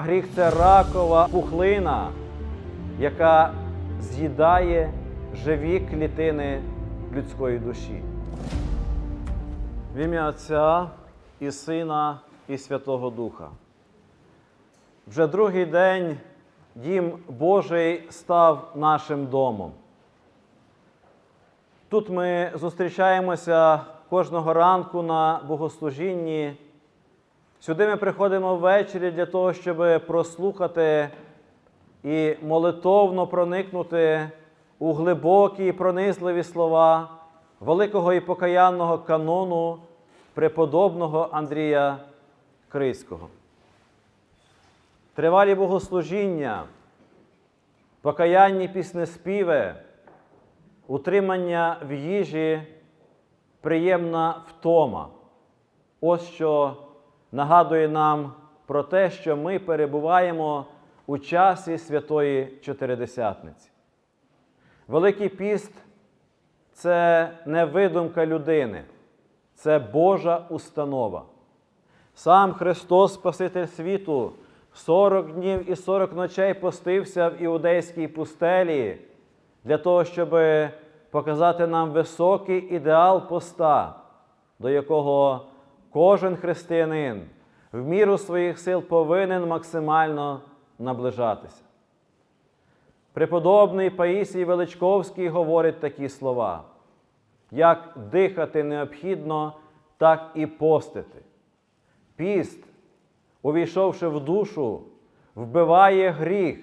Гріх це ракова пухлина, яка з'їдає живі клітини людської душі. В ім'я Отця і Сина і Святого Духа. Вже другий день дім Божий став нашим домом. Тут ми зустрічаємося кожного ранку на богослужінні. Сюди ми приходимо ввечері для того, щоб прослухати і молитовно проникнути у глибокі і пронизливі слова великого і покаянного канону преподобного Андрія Крицького. Тривалі богослужіння, покаянні піснеспіви, утримання в їжі, приємна втома. Ось що нагадує нам про те, що ми перебуваємо у часі Святої Чотиридесятниці. Великий піст це не видумка людини, це Божа установа. Сам Христос, Спаситель світу, 40 днів і 40 ночей постився в іудейській пустелі для того, щоб показати нам високий ідеал поста, до якого кожен християнин в міру своїх сил повинен максимально наближатися. Преподобний Паїсій Величковський говорить такі слова: як дихати необхідно, так і постити. Піст, увійшовши в душу, вбиває гріх,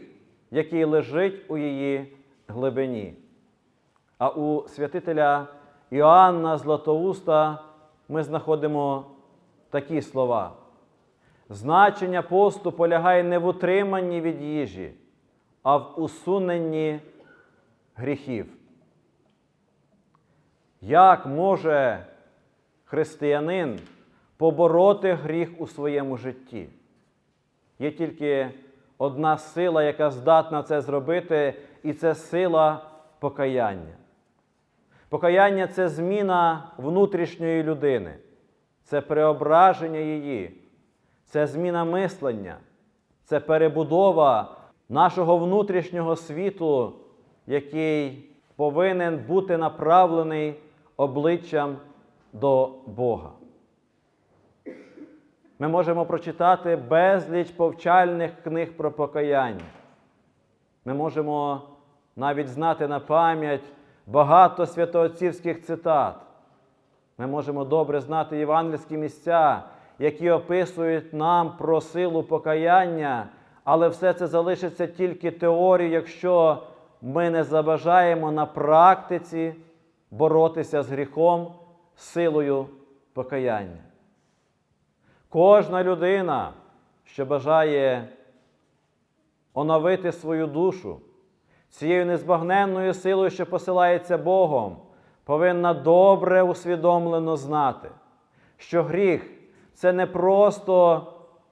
який лежить у її глибині. А у святителя Іоанна Златоуста ми знаходимо такі слова. Значення посту полягає не в утриманні від їжі, а в усуненні гріхів. Як може християнин побороти гріх у своєму житті? Є тільки одна сила, яка здатна це зробити, і це сила покаяння. Покаяння це зміна внутрішньої людини, це преображення її, це зміна мислення, це перебудова нашого внутрішнього світу, який повинен бути направлений обличчям до Бога. Ми можемо прочитати безліч повчальних книг про покаяння. Ми можемо навіть знати на пам'ять багато святоотцівських цитат. Ми можемо добре знати євангельські місця, які описують нам про силу покаяння, але все це залишиться тільки теорією, якщо ми не забажаємо на практиці боротися з гріхом силою покаяння. Кожна людина, що бажає оновити свою душу, цією незбагненною силою, що посилається Богом, повинна добре усвідомлено знати, що гріх це не просто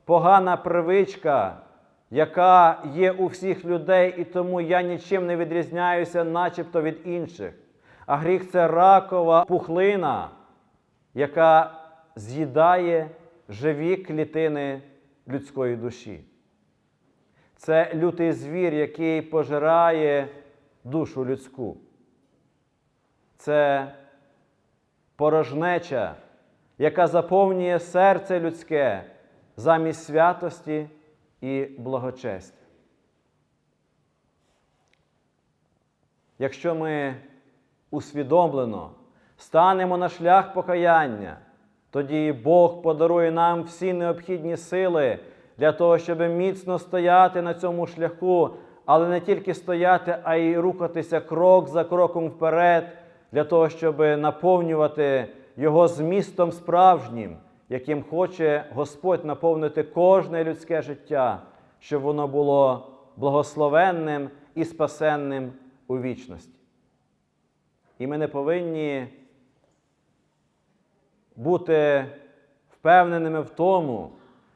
погана привичка, яка є у всіх людей, і тому я нічим не відрізняюся, начебто від інших. А гріх це ракова пухлина, яка з'їдає живі клітини людської душі. Це лютий звір, який пожирає душу людську. Це порожнеча, яка заповнює серце людське замість святості і благочестя. Якщо ми усвідомлено станемо на шлях покаяння, тоді Бог подарує нам всі необхідні сили для того, щоб міцно стояти на цьому шляху, але не тільки стояти, а й рухатися крок за кроком вперед, для того, щоб наповнювати його змістом справжнім, яким хоче Господь наповнити кожне людське життя, щоб воно було благословенним і спасенним у вічності. І ми не повинні бути впевненими в тому,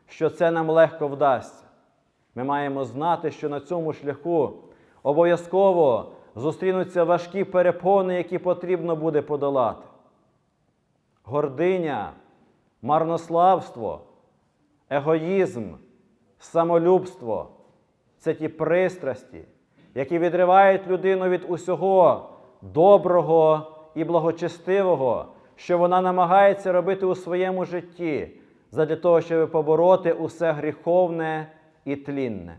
що це нам легко вдасться. Ми маємо знати, що на цьому шляху обов'язково зустрінуться важкі перепони, які потрібно буде подолати. Гординя, марнославство, егоїзм, самолюбство це ті пристрасті, які відривають людину від усього доброго і благочестивого, що вона намагається робити у своєму житті, задля того, щоб побороти усе гріховне і тлінне.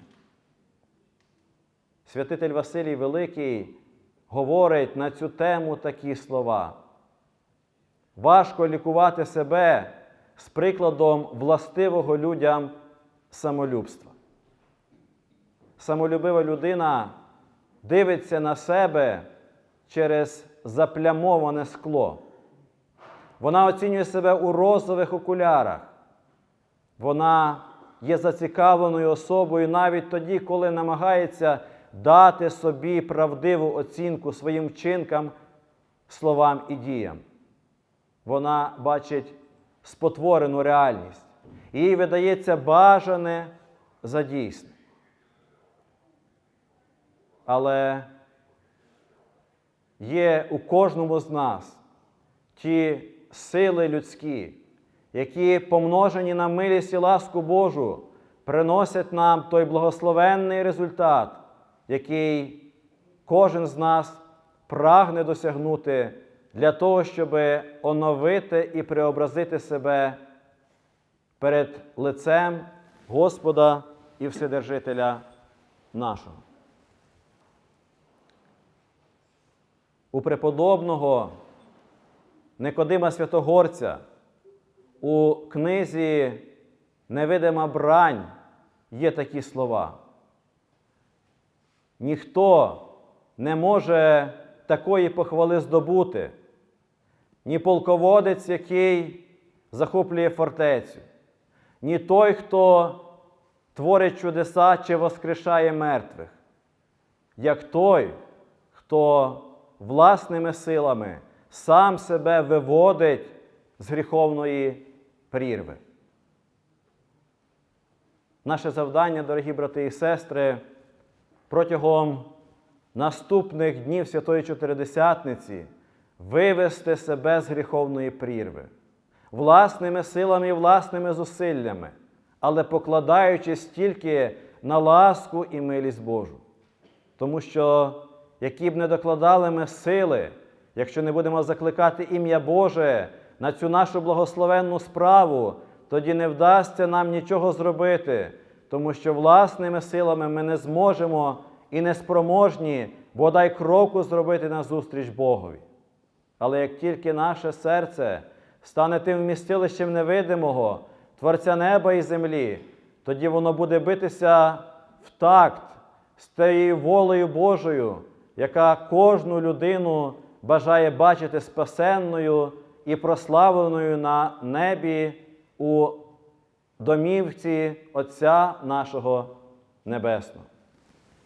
Святитель Василій Великий говорить на цю тему такі слова. Важко лікувати себе з прикладом властивого людям самолюбства. Самолюбива людина дивиться на себе через заплямоване скло. Вона оцінює себе у розових окулярах. Вона є зацікавленою особою навіть тоді, коли намагається дати собі правдиву оцінку своїм вчинкам, словам і діям. Вона бачить спотворену реальність. Їй видається бажане за дійсне. Але є у кожному з нас ті сили людські, які, помножені на милість і ласку Божу, приносять нам той благословенний результат, який кожен з нас прагне досягнути для того, щоб оновити і преобразити себе перед лицем Господа і Вседержителя нашого. У преподобного Никодима Святогорця у книзі Невидима брань є такі слова. Ніхто не може такої похвали здобути, ні полководець, який захоплює фортецю, ні той, хто творить чудеса чи воскрешає мертвих, як той, хто власними силами сам себе виводить з гріховної прірви. Наше завдання, дорогі брати і сестри, протягом наступних днів Святої Чотиридесятниці вивести себе з гріховної прірви, власними силами і власними зусиллями, але покладаючись тільки на ласку і милість Божу. Тому що, які б не докладали ми сили, якщо не будемо закликати ім'я Боже на цю нашу благословенну справу, тоді не вдасться нам нічого зробити, тому що власними силами ми не зможемо і не спроможні бодай кроку зробити назустріч Богові. Але як тільки наше серце стане тим вмістилищем невидимого, Творця неба і землі, тоді воно буде битися в такт з тією волею Божою, яка кожну людину бажає бачити спасенною і прославленою на небі у домівці Отця нашого Небесного.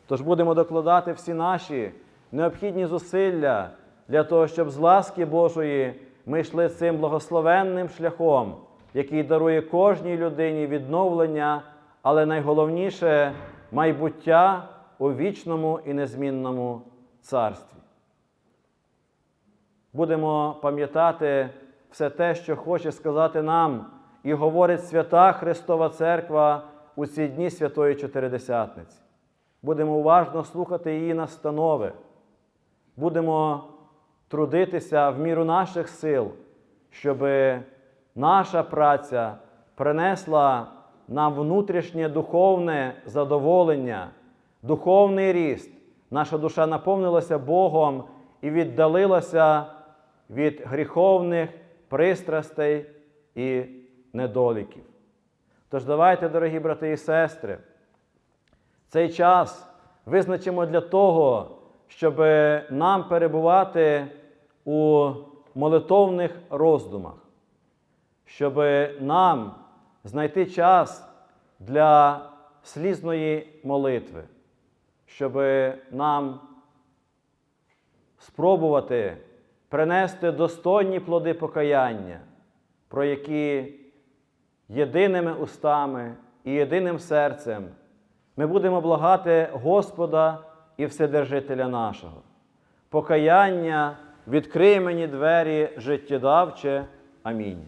Тож будемо докладати всі наші необхідні зусилля для того, щоб з ласки Божої ми йшли цим благословенним шляхом, який дарує кожній людині відновлення, але найголовніше майбуття у вічному і незмінному царстві. Будемо пам'ятати все те, що хоче сказати нам і говорить свята Христова Церква у ці дні Святої Чотиридесятниці. Будемо уважно слухати її настанови, будемо трудитися в міру наших сил, щоб наша праця принесла нам внутрішнє духовне задоволення, духовний ріст. Наша душа наповнилася Богом і віддалилася від гріховних пристрастей і недоліків. Тож давайте, дорогі брати і сестри, цей час визначимо для того, щоб нам перебувати у молитовних роздумах, щоб нам знайти час для слізної молитви, щоб нам спробувати принести достойні плоди покаяння, про які єдиними устами і єдиним серцем ми будемо благати Господа і Вседержителя нашого. Покаяння відкрий мені двері життєдавче. Амінь.